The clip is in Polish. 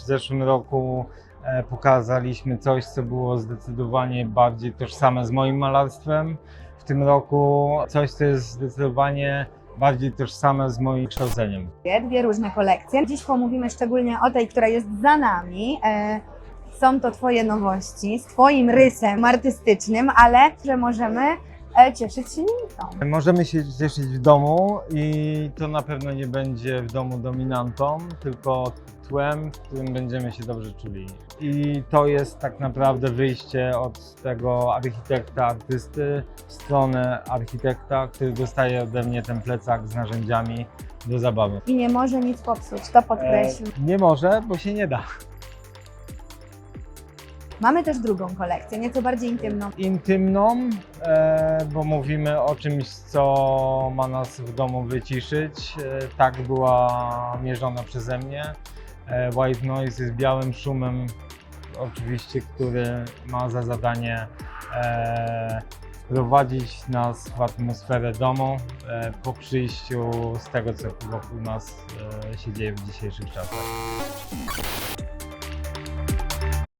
zeszłym roku e, pokazaliśmy coś, co było zdecydowanie bardziej tożsame z moim malarstwem. W tym roku coś, co jest zdecydowanie bardziej tożsame z moim kształceniem. dwie różne kolekcje. Dziś pomówimy szczególnie o tej, która jest za nami. E, Są to Twoje nowości z Twoim rysem artystycznym, ale że możemy cieszyć się nimi. Możemy się cieszyć w domu i to na pewno nie będzie w domu dominantą, tylko tłem, w którym będziemy się dobrze czuli. I to jest tak naprawdę wyjście od tego architekta, artysty w stronę architekta, który dostaje ode mnie ten plecak z narzędziami do zabawy. I nie może nic popsuć, to podkreślam. E, nie może, bo się nie da. Mamy też drugą kolekcję, nieco bardziej intymną. Intymną, e, bo mówimy o czymś, co ma nas w domu wyciszyć. E, tak była mierzona przeze mnie. E, White Noise jest białym szumem, oczywiście, który ma za zadanie prowadzić nas w atmosferę domu po przyjściu z tego, co wokół nas się dzieje w dzisiejszych czasach.